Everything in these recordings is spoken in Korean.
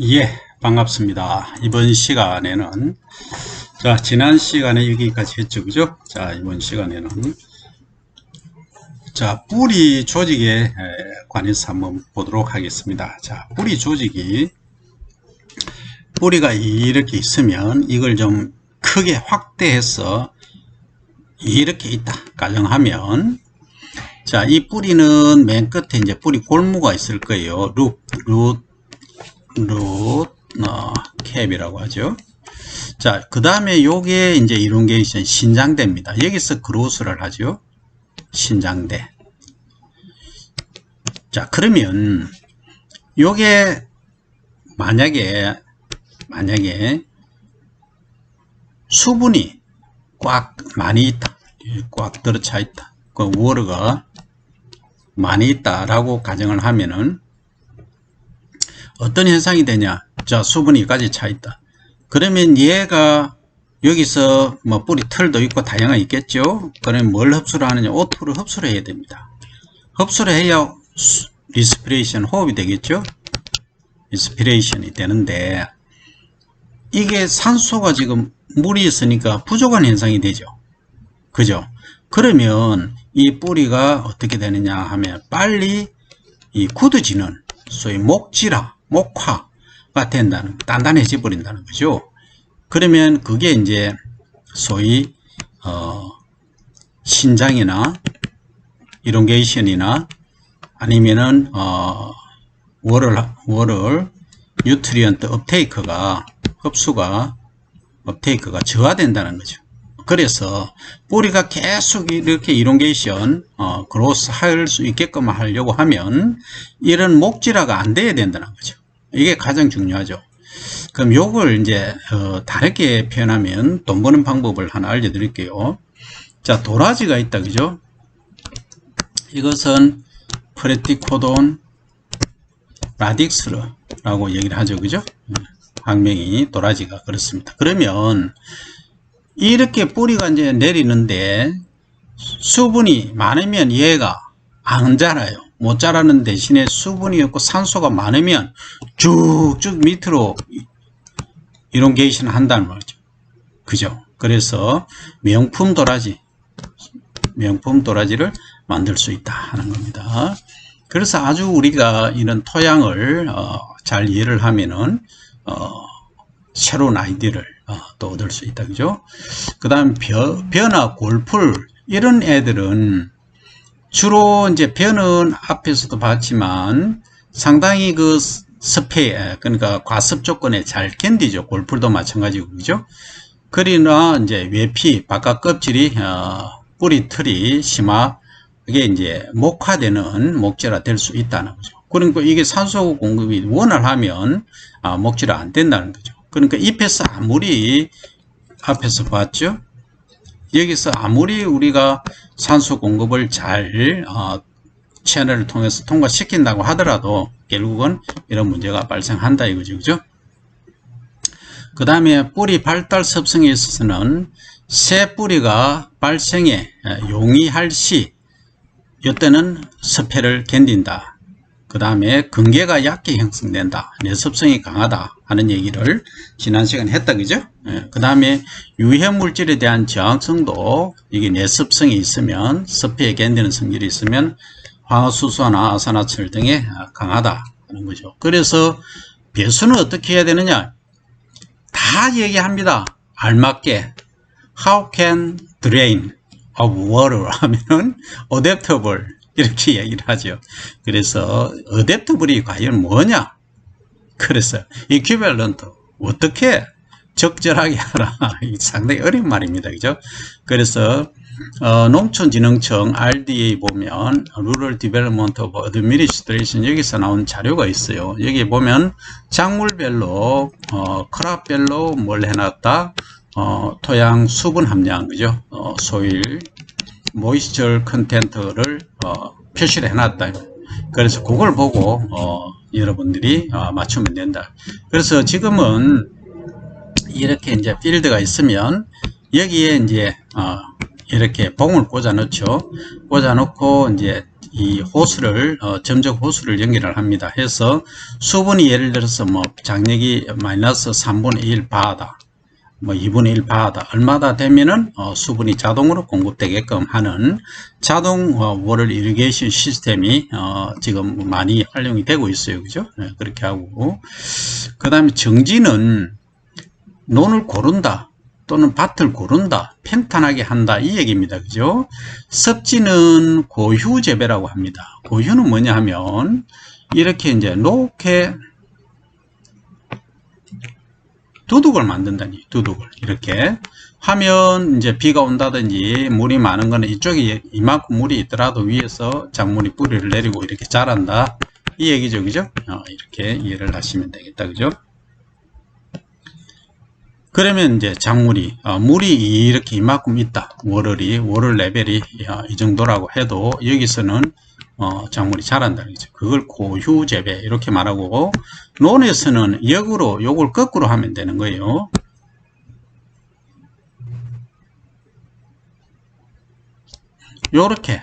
예, 반갑습니다. 이번 시간에는 자, 지난 시간에 여기까지 했죠. 그죠? 자, 이번 시간에는 자, 뿌리 조직에 에, 관해서 한번 보도록 하겠습니다. 자, 뿌리 조직이 뿌리가 이렇게 있으면 이걸 좀 크게 확대해서 이렇게 있다 가정하면 자, 이 뿌리는 맨 끝에 이제 뿌리 골무가 있을 거예요. 룹, 룻, 룻, 어, 캡이라고 하죠. 자, 그 다음에 요게 이제 이룬게이션 신장대입니다. 여기서 그로스를 하죠. 신장대. 자, 그러면 요게 만약에 만약에 수분이 꽉 많이 있다. 꽉 들어차 있다. 그 워르가 많이 있다라고 가정을 하면은 어떤 현상이 되냐? 자, 수분이 까지 차 있다. 그러면 얘가 여기서 뭐 뿌리 털도 있고 다양한 있겠죠? 그러면 뭘 흡수를 하느냐? O2를 흡수를 해야 됩니다. 흡수를 해야 리스피레이션 호흡이 되겠죠? 리스피레이션이 되는데 이게 산소가 지금 물이 있으니까 부족한 현상이 되죠. 그죠? 그러면 이 뿌리가 어떻게 되느냐 하면 빨리 이 굳어지는 소위 목질화, 목화가 된다는, 단단해져 버린다는 거죠. 그러면 그게 이제 소위 어, 신장이나 이론게이션이나 아니면은 어, 월을 월을 뉴트리언트 업테이크가 흡수가 업테이크가 저하된다는 거죠. 그래서 뿌리가 계속 이렇게 이론게이션 어, 그로스 할 수 있게끔 하려고 하면 이런 목질화가 안 돼야 된다는 거죠. 이게 가장 중요하죠. 그럼 요걸 이제 어, 다르게 표현하면 돈 버는 방법을 하나 알려드릴게요. 자 도라지가 있다 그죠? 이것은 프레티코돈 라딕스라고 얘기를 하죠 그죠? 학명이 도라지가 그렇습니다. 그러면 이렇게 뿌리가 이제 내리는데 수분이 많으면 얘가 안 자라요. 못 자라는 대신에 수분이 없고 산소가 많으면 쭉쭉 밑으로 이론게이션 한다는 거죠. 그죠? 그래서 명품 도라지, 명품 도라지를 만들 수 있다 하는 겁니다. 그래서 아주 우리가 이런 토양을 어, 잘 이해를 하면은 어, 새로운 아이디어를 어, 또 얻을 수 있다. 그죠? 그 다음 변화, 골풀, 이런 애들은 주로 이제 변은 앞에서도 봤지만 상당히 그 습해, 그러니까 과습 조건에 잘 견디죠. 골풀도 마찬가지고, 그죠? 그러나 이제 외피, 바깥 껍질이, 어, 뿌리 틀이 심하, 그게 이제 목화되는 목재라 될 수 있다는 거죠. 그러니까 이게 산소 공급이 원활하면 아, 목재가 안 된다는 거죠. 그러니까 잎에서 아무리 앞에서 봤죠. 여기서 아무리 우리가 산소 공급을 잘 어, 채널을 통해서 통과시킨다고 하더라도 결국은 이런 문제가 발생한다 이거죠. 그죠? 그 다음에 뿌리 발달 습성에 있어서는 새 뿌리가 발생에 용이할 시 이때는 습해를 견딘다. 그 다음에 근개가 얕게 형성된다. 내습성이 강하다 하는 얘기를 지난 시간에 했다 그죠? 예, 그 다음에 유해 물질에 대한 저항성도 이게 내습성이 있으면 습해에 견디는 성질이 있으면 황화수소나 아산화철 등에 강하다 하는 거죠. 그래서 배수는 어떻게 해야 되느냐? 다 얘기합니다. 알맞게 How can drain of water 하면은 adaptable 이렇게 얘기를 하죠. 그래서 어댑터블이 과연 뭐냐? 그래서 equivalent 어떻게 적절하게 하라. 상당히 어려운 말입니다. 그죠? 그래서 어, 농촌진흥청 RDA 보면 Rural Development of Administration 여기서 나온 자료가 있어요. 여기 보면 작물별로 어, 크랍별로 뭘 해놨다. 어, 토양 수분 함량 그죠? 어, 소일 모이스처 컨텐트를 어, 표시를 해놨다. 그래서 그걸 보고 어, 여러분들이 어, 맞추면 된다. 그래서 지금은 이렇게 이제 필드가 있으면 여기에 이제 어, 이렇게 봉을 꽂아 넣죠. 꽂아 놓고 이제 이 호수를 어, 점적 호수를 연결을 합니다. 해서 수분이 예를 들어서 뭐 장력이 마이너스 3분의 1 바다 뭐 2분의 1 바다 얼마다 되면은 어, 수분이 자동으로 공급되게끔 하는 자동 어, 워를 이리게이션 시스템이 어, 지금 많이 활용이 되고 있어요. 그죠? 네, 그렇게 하고 그 다음에 정지는 논을 고른다 또는 밭을 고른다 평탄하게 한다 이 얘기입니다. 그죠? 습지는 고휴 재배라고 합니다. 고휴는 뭐냐 하면 이렇게 이제 높게 두둑을 만든다니 두둑을. 이렇게. 하면 이제 비가 온다든지 물이 많은 거는 이쪽에 이만큼 물이 있더라도 위에서 작물이 뿌리를 내리고 이렇게 자란다. 이 얘기죠. 그죠? 어, 이렇게 이해를 하시면 되겠다. 그죠? 그러면 이제 작물이 어, 물이 이렇게 이만큼 있다. 월월이 월월 레벨이 어, 이 정도라고 해도 여기서는 어, 작물이 자란다 그죠. 그걸 고휴 재배 이렇게 말하고 논에서는 역으로 요걸 거꾸로 하면 되는 거예요. 요렇게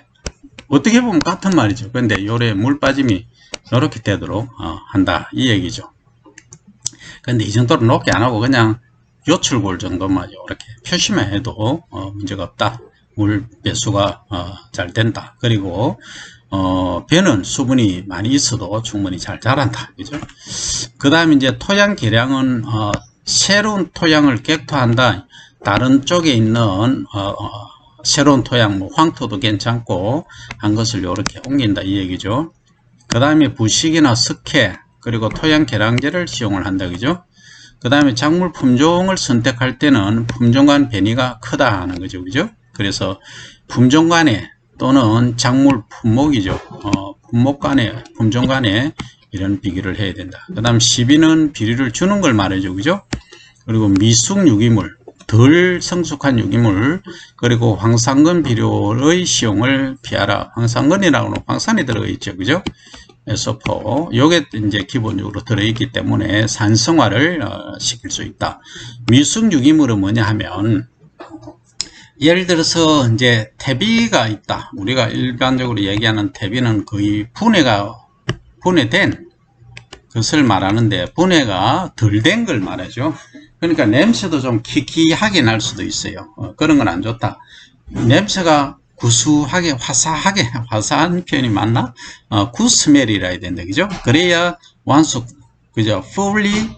어떻게 보면 같은 말이죠. 근데 요래 물 빠짐이 요렇게 되도록 어, 한다. 이 얘기죠. 근데 이 정도로 높게 안 하고 그냥 요출골 정도만 이렇게 표시만 해도 어, 문제가 없다. 물 배수가 어, 잘 된다. 그리고 어, 배는 수분이 많이 있어도 충분히 잘 자란다. 그죠? 그 다음에 이제 토양 계량은 어, 새로운 토양을 객토한다. 다른 쪽에 있는 어, 어, 새로운 토양, 뭐 황토도 괜찮고 한 것을 이렇게 옮긴다 이 얘기죠. 그 다음에 부식이나 석회 그리고 토양 계량제를 시용을 한다 그죠? 그 다음에 작물 품종을 선택할 때는 품종 간 변이가 크다 하는 거죠. 그죠? 그래서 품종 간에 또는 작물 품목이죠. 어, 품목 간에, 품종 간에 이런 비교를 해야 된다. 그 다음 시비는 비료를 주는 걸 말해줘. 그죠? 그리고 미숙 유기물, 덜 성숙한 유기물, 그리고 황산근 비료의 시용을 피하라. 황산근이라고 하는 황산이 들어가 있죠. 그죠? 소포 요게 이제 기본적으로 들어있기 때문에 산성화를 어, 시킬 수 있다. 미숙 유기물은 뭐냐 하면 예를 들어서 이제 퇴비가 있다. 우리가 일반적으로 얘기하는 퇴비는 거의 분해가 분해된 것을 말하는데 분해가 덜 된 걸 말하죠. 그러니까 냄새도 좀 키키하게 날 수도 있어요. 어, 그런 건 안 좋다. 냄새가 구수하게 화사하게 화사한 표현이 맞나? 어, 굿스멜이라 해야 된다. 그죠? 그래야 완숙 그죠? fully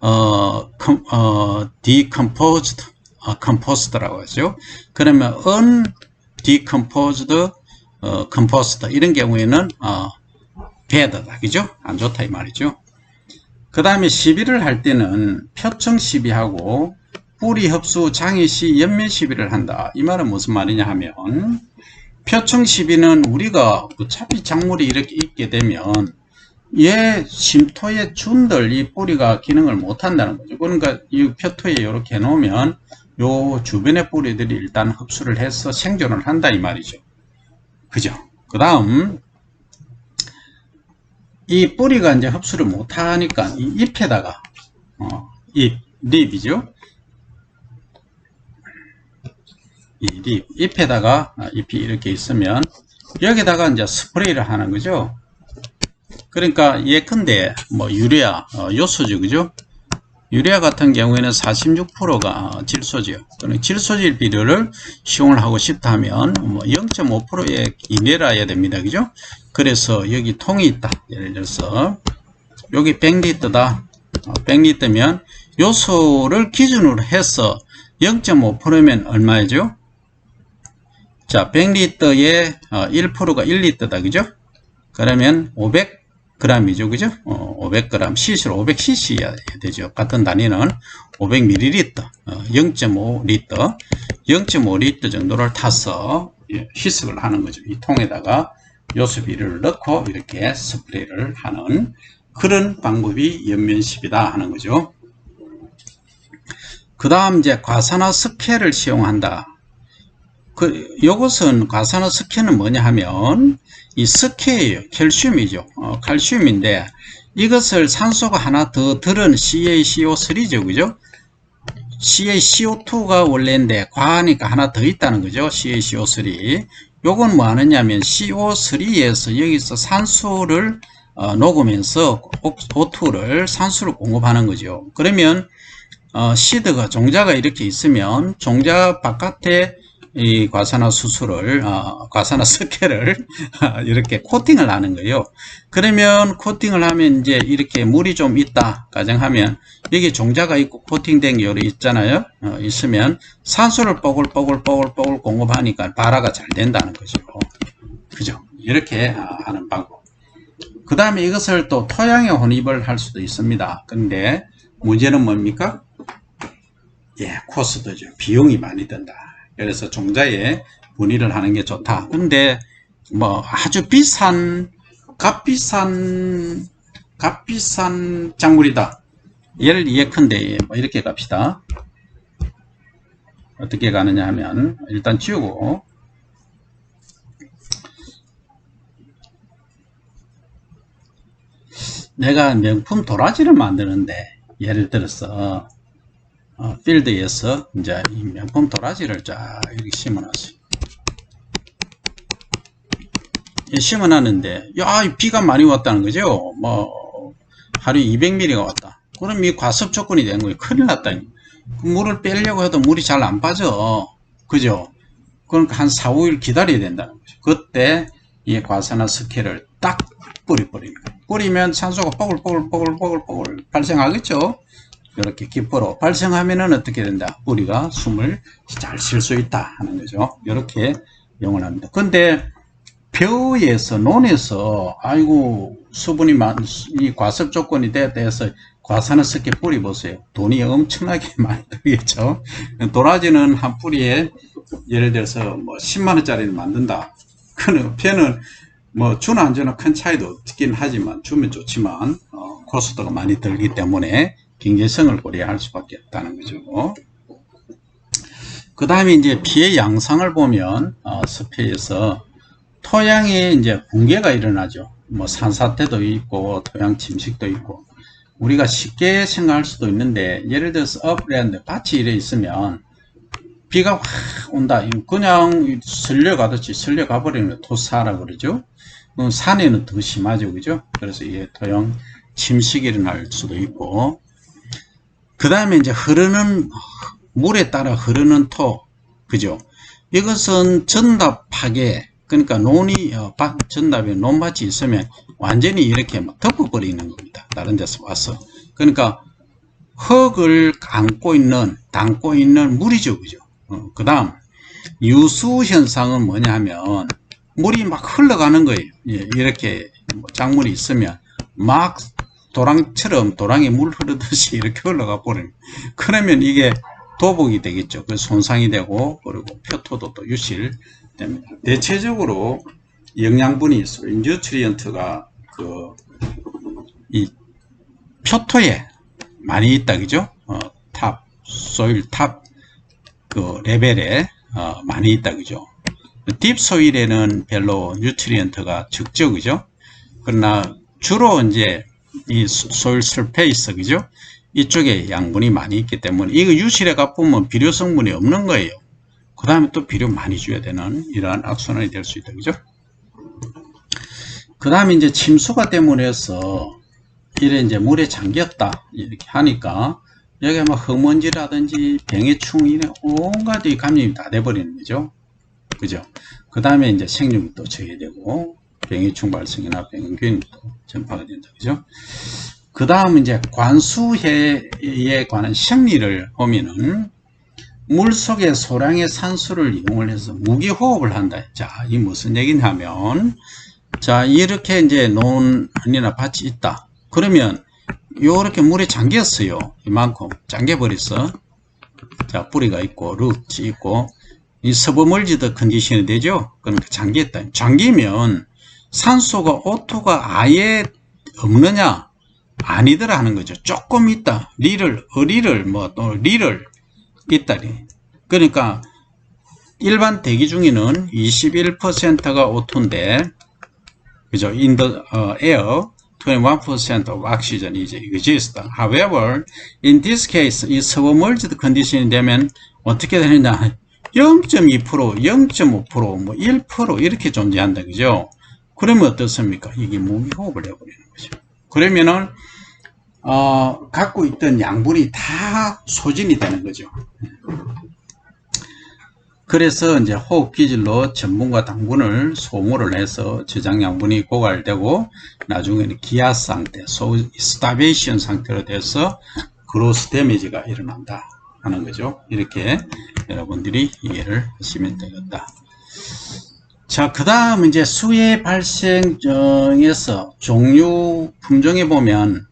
어, com, 어, decomposed 어, composed라고 하죠. 그러면 undecomposed 어, compost 이런 경우에는 어, bad다. 그죠? 안 좋다 이 말이죠. 그 다음에 시비를 할 때는 표청 시비하고 뿌리 흡수 장애 시 연면 시비를 한다. 이 말은 무슨 말이냐 하면 표층 시비는 우리가 어차피 작물이 이렇게 있게 되면 얘 심토에 준들 이 뿌리가 기능을 못 한다는 거죠. 그러니까 이 표토에 이렇게 놓으면 요 주변의 뿌리들이 일단 흡수를 해서 생존을 한다 이 말이죠. 그죠? 그 다음 이 뿌리가 이제 흡수를 못 하니까 이 잎에다가 어, 잎, 립이죠. 이 립, 잎에다가 아, 잎이 이렇게 있으면 여기다가 이제 스프레이를 하는 거죠. 그러니까 예컨대 뭐 유리아 어, 요소죠, 그죠? 유리아 같은 경우에는 46%가 질소죠. 또는 질소질 비료를 시용을 하고 싶다면 뭐 0.5%의 이내라야 됩니다, 그죠? 그래서 여기 통이 있다. 예를 들어서 여기 100리터다. 100리터면 요소를 기준으로 해서 0.5%면 얼마죠? 자, 100리터에 1%가 어, 1리터다. 그죠? 그러면 500g이죠. 그죠? 어, 500g, cc로 500cc야 되죠. 같은 단위는 500ml, 어, 0.5리터, 0.5리터 정도를 타서 예, 희석을 하는 거죠. 이 통에다가 요소 비료를 넣고 이렇게 스프레이를 하는 그런 방법이 연면십이다 하는 거죠. 그 다음 이제 과산화 석회를 시용한다. 그, 요것은 과산화 석회는 뭐냐 하면, 이 석회예요. 캘슘이죠. 어, 칼슘인데, 이것을 산소가 하나 더 들은 CaCO3죠. 그죠? CaCO2가 원래인데, 과하니까 하나 더 있다는 거죠. CaCO3. 요건 뭐 하느냐면 CO3에서 여기서 산소를 어, 녹으면서 O2를 산소를 공급하는 거죠. 그러면 어, 시드가 종자가 이렇게 있으면 종자 바깥에 이 과산화 수소를 어, 과산화 석회를 이렇게 코팅을 하는 거예요. 그러면 코팅을 하면 이제 이렇게 물이 좀 있다 가정하면 여기 종자가 있고 코팅된 게 여기 있잖아요. 어, 있으면 산소를 뽀글뽀글뽀글뽀글 공급하니까 발화가 잘 된다는 거죠. 그죠? 이렇게 아, 하는 방법. 그 다음에 이것을 또 토양에 혼입을 할 수도 있습니다. 근데 문제는 뭡니까? 예, 코스트죠. 비용이 많이 든다. 그래서 종자에 분의를 하는 게 좋다. 근데 뭐 아주 비싼 값비싼 값비싼 작물이다. 예를 예컨대 뭐 이렇게 갑시다. 어떻게 가느냐 하면 일단 지우고 내가 명품 도라지를 만드는데 예를 들어서 어, 필드에서 이제 이 명품 도라지를 쫙 이렇게 심어놨어요. 이 심어놨는데, 야, 이 비가 많이 왔다는 거죠. 뭐, 하루에 200ml가 왔다. 그럼 이 과습 조건이 된 거예요. 큰일 났다. 그 물을 빼려고 해도 물이 잘 안 빠져. 그죠? 그러니까 한 4, 5일 기다려야 된다는 거죠. 그때 이 과산화 스케를 딱 뿌려버리는 거예요. 뿌리면 산소가 뽀글뽀글뽀글뽀글뽀글 발생하겠죠? 이렇게 기포로 발생하면은 어떻게 된다? 뿌리가 숨을 잘 쉴 수 있다 하는 거죠. 이렇게 용을 합니다. 근데 벼에서 논에서 아이고 수분이 많, 이 과습 조건이 돼서 과산을 섞게 뿌리 보세요. 돈이 엄청나게 많이 들겠죠. 도라지는 한 뿌리에 예를 들어서 뭐 10만 원짜리를 만든다. 그는 벼는 뭐 주나 안 주나 큰 차이도 없긴 하지만 주면 좋지만 어, 코스트가 많이 들기 때문에 경제성을 고려할 수밖에 없다는 거죠. 그 다음에 이제 피해 양상을 보면 어, 스페에서 토양에 이제 붕괴가 일어나죠. 뭐 산사태도 있고 토양 침식도 있고 우리가 쉽게 생각할 수도 있는데 예를 들어서 업랜드 밭이 이래 있으면 비가 확 온다. 그냥 설려가듯이 설려가 버리는 토사라 그러죠. 어, 산에는 더 심하죠. 그죠? 그래서 이게 토양 침식이 일어날 수도 있고 그 다음에 이제 흐르는 물에 따라 흐르는 토 그죠? 이것은 전답 파괴 그러니까 논이 어, 전답에 논밭이 있으면 완전히 이렇게 막 덮어버리는 겁니다. 다른 데서 와서. 그러니까 흙을 안고 있는 담고 있는 물이죠 그죠? 어, 그 다음 유수 현상은 뭐냐 하면 물이 막 흘러가는 거예요. 예, 이렇게 뭐 작물이 있으면 막 도랑처럼 도랑에 물 흐르듯이 이렇게 흘러가 버리는 그러면 이게 도복이 되겠죠. 그 손상이 되고 그리고 표토도 또 유실됩니다. 대체적으로 영양분이 있어요. 뉴트리언트가 그 이 표토에 많이 있다 그죠? 어, 탑 소일 탑 그 레벨에 어, 많이 있다 그죠? 딥 소일에는 별로 뉴트리언트가 적죠 그죠? 그러나 주로 이제 이 소일 설페이스 그죠? 이쪽에 양분이 많이 있기 때문에 이거 유실에 가보면 비료 성분이 없는 거예요. 그 다음에 또 비료 많이 줘야 되는 이러한 악순환이 될 수 있다. 그죠? 그 다음에 이제 침수가 때문에 해서 이래 이제 물에 잠겼다. 이렇게 하니까 여기 뭐 흙먼지라든지 병해충 이래 온갖 이 감염이 다 돼버리는 거죠. 그죠? 그 다음에 이제 생육이 또 저해되고 병해충 발생이나 병균이 또 전파가 된다. 그죠? 그 다음 이제 관수해에 관한 심리를 보면은 물 속에 소량의 산소를 이용을 해서 무기호흡을 한다. 자, 이 무슨 얘기냐면, 자, 이렇게 이제 논이나 밭이 있다. 그러면, 요렇게 물에 잠겼어요. 이만큼. 잠겨버렸어. 자, 뿌리가 있고, 루트 있고, 이 서버멀지드 컨디션이 되죠? 그러니까 잠겼다. 잠기면 산소가, 오토가 아예 없느냐? 아니더라 하는 거죠. 조금 있다. 리를, 어리를, 뭐, 또, 리를 있다리. 그러니까, 일반 대기 중에는 21%가 오토인데, 그죠? In the uh, air, 21% of oxygen is exist. However, in this case, 이 submerged condition이 되면 어떻게 되느냐? 0.2%, 0.5%, 뭐 1% 이렇게 존재한다. 그죠? 그러면 어떻습니까? 이게 무기호흡을 해버리는 거죠. 그러면은, 어, 갖고 있던 양분이 다 소진이 되는 거죠. 그래서 이제 호흡 기질로 전분과 당분을 소모를 해서 저장 양분이 고갈되고 나중에는 기아 상태, 소, 스타베이션 상태로 돼서 그로스 데미지가 일어난다 하는 거죠. 이렇게 여러분들이 이해를 하시면 되겠다. 자, 그 다음 이제 수해 발생정에서 종류 품종에 보면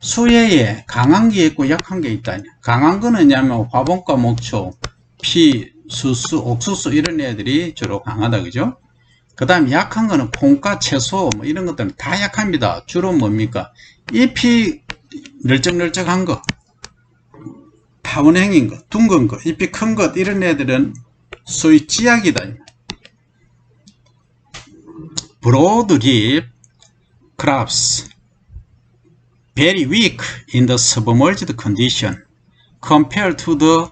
수해에 강한 게 있고 약한 게 있다. 강한 거는 뭐냐면 화분과 목초, 피, 수수, 옥수수 이런 애들이 주로 강하다. 그죠? 그 다음 약한 거는 콩과 채소 뭐 이런 것들은 다 약합니다. 주로 뭡니까? 잎이 널쩍널쩍한 거, 타원행인 것, 둥근 것, 잎이 큰 것 이런 애들은 소위 찌약이다. Broadleaf crops very weak in the submerged condition compared to the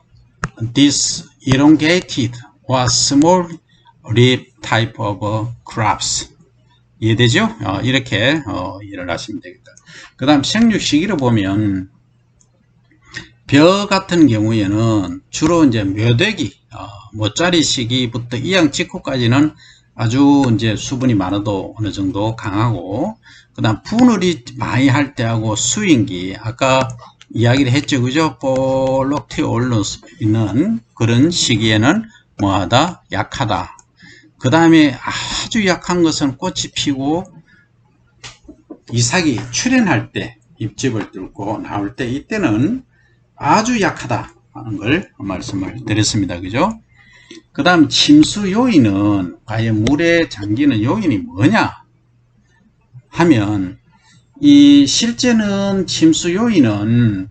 this elongated or small leaf type of crops 이해되죠? 어, 이렇게 어, 이해를 하시면 되겠다. 그 다음 생육 시기를 보면 벼 같은 경우에는 주로 이제 묘되기 어, 모짜리 시기부터 이양 직후까지는 아주 이제 수분이 많아도 어느 정도 강하고 그 다음 분을이 많이 할 때하고 수인기 아까 이야기를 했죠. 그죠? 볼록 튀어 올라 있는 그런 시기에는 뭐하다? 약하다. 그 다음에 아주 약한 것은 꽃이 피고 이삭이 출현할 때 입집을 뚫고 나올 때 이때는 아주 약하다 하는 걸 말씀을 드렸습니다. 그죠 그 다음 침수 요인은 과연 물에 잠기는 요인이 뭐냐 하면 이 실제는 침수 요인은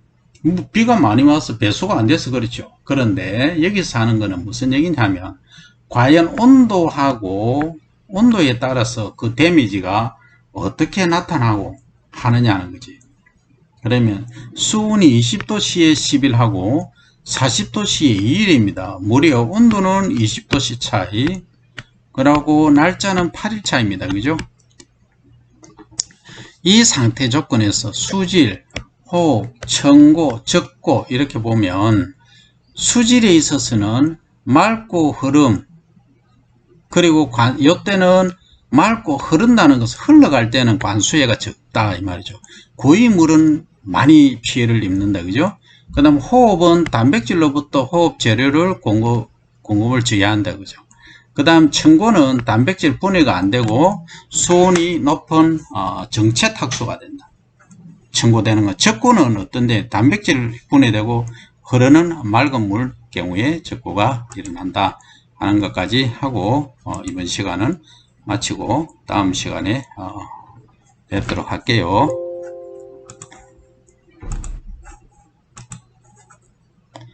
비가 많이 와서 배수가 안 돼서 그렇죠. 그런데 여기서 하는 거는 무슨 얘기냐면 과연 온도하고 온도에 따라서 그 데미지가 어떻게 나타나고 하느냐는 거지. 그러면 수온이 20도씨에 10일하고 40도씨에 2일입니다. 무려 온도는 20도씨 차이, 그리고 날짜는 8일 차입니다. 그죠? 이 상태 조건에서 수질, 호흡, 청고, 적고 이렇게 보면 수질에 있어서는 맑고 흐름 그리고 관, 이때는 맑고 흐른다는 것은 흘러갈 때는 관수해가 적다 이 말이죠. 고위물은 많이 피해를 입는다 그죠? 그 다음 호흡은 단백질로부터 호흡 재료를 공급, 공급을 제한다 그죠? 그 다음 청고는 단백질 분해가 안 되고 수온이 높은 어, 정체 탁수가 된다. 청고되는 것. 적고는 어떤데 단백질 분해되고 흐르는 맑은 물 경우에 적고가 일어난다 하는 것까지 하고 어, 이번 시간은 마치고 다음 시간에 어, 뵙도록 할게요.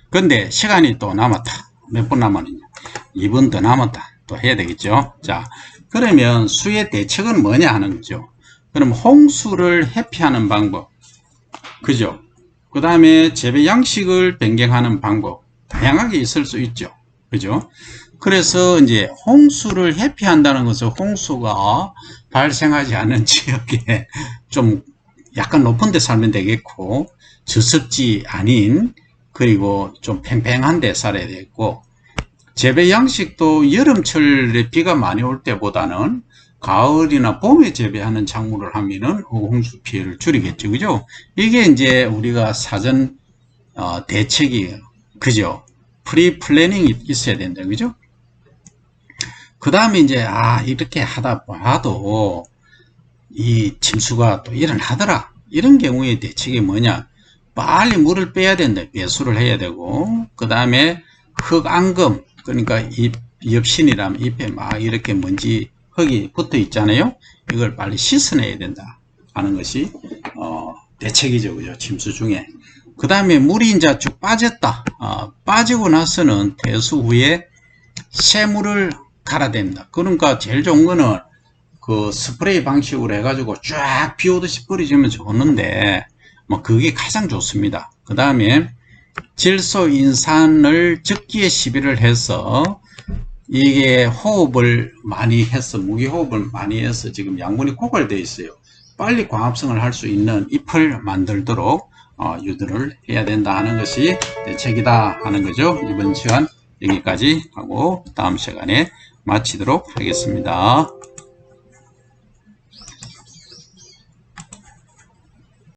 근데 시간이 또 남았다. 몇 분 남았느냐. 2분 더 남았다. 또 해야 되겠죠. 자, 그러면 수의 대책은 뭐냐 하는 거죠. 그럼 홍수를 회피하는 방법. 그죠? 그 다음에 재배 양식을 변경하는 방법. 다양하게 있을 수 있죠. 그죠? 그래서 이제 홍수를 회피한다는 것은 홍수가 발생하지 않은 지역에 좀 약간 높은 데 살면 되겠고 저습지 아닌 그리고 좀 팽팽한 데 살아야 되겠고 재배 양식도 여름철에 비가 많이 올 때보다는 가을이나 봄에 재배하는 작물을 하면은 홍수 피해를 줄이겠죠. 그죠? 이게 이제 우리가 사전 어, 대책이 그죠? 프리 플래닝이 있어야 된다. 그죠? 그 다음에 이제 아 이렇게 하다 봐도 이 침수가 또 일어나더라. 이런 경우에 대책이 뭐냐? 빨리 물을 빼야 된다. 배수를 해야 되고 그 다음에 흙안금 그러니까 잎, 엽신이라면 잎에 막 이렇게 먼지 흙이 붙어 있잖아요. 이걸 빨리 씻어내야 된다 하는 것이 어, 대책이죠. 그죠? 침수 중에. 그 다음에 물이 이제 쭉 빠졌다. 어, 빠지고 나서는 대수 후에 새물을 갈아야 됩니다. 그러니까 제일 좋은 거는 그 스프레이 방식으로 해가지고 쫙 비오듯이 뿌려주면 좋는데 뭐 그게 가장 좋습니다. 그 다음에 질소 인산을 적기에 시비를 해서 이게 호흡을 많이 해서 무기호흡을 많이 해서 지금 양분이 고갈되어 있어요. 빨리 광합성을 할 수 있는 잎을 만들도록 어, 유도를 해야 된다 하는 것이 대책이다 하는 거죠. 이번 시간 여기까지 하고 다음 시간에 마치도록 하겠습니다.